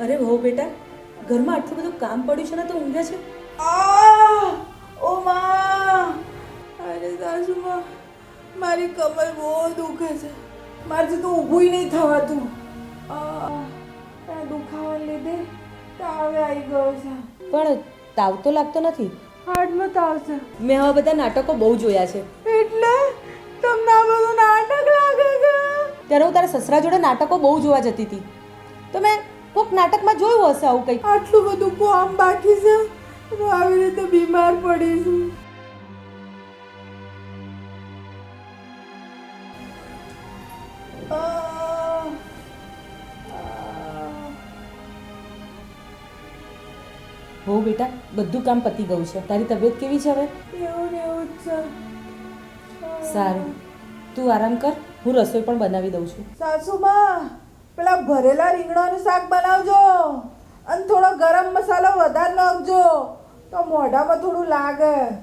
અરે વહુ બેટા ઘરમાં આટલું બધું કામ પડ્યું છે ને તો ઊંઘે છે? ઓ માં! અરે સાસુમાં મારી કમર બહુ દુખે છે. મારાથી તો ઊભું નહીં થવાતું. આ આ દુખાવાને લીધે તાવે આવી ગયો છે. પણ તાવ તો લાગતો નથી? હાર્ટમાં તાવ છે. મેં આવા બધા નાટકો બહુ જોયા છે. એટલે તમને આ બધું નાટક લાગે છે? ત્યારે હું તારા સસરા જોડે નાટકો બહુ જોવા જતી હતી. તો મેં કોઈક નાટકમાં જોયું હશે આવું કંઈક? આટલું બધું કામ બાકી છે. હું આવી રીતે બીમાર પડી છું. હો બેટા બધું કામ પતી ગયું છે. તારી તબિયત કેવી છે હવે? એવું ને એવું જ છે. સારું. તું આરામ કર. હું રસોઈ પણ બનાવી દઉં છું. સાસુમાં પેલા ભરેલા રીંગણાનું શાક બનાવજો અને થોડો ગરમ મસાલો વધારે નાખજો. તો મોઢામાં થોડું લાગે.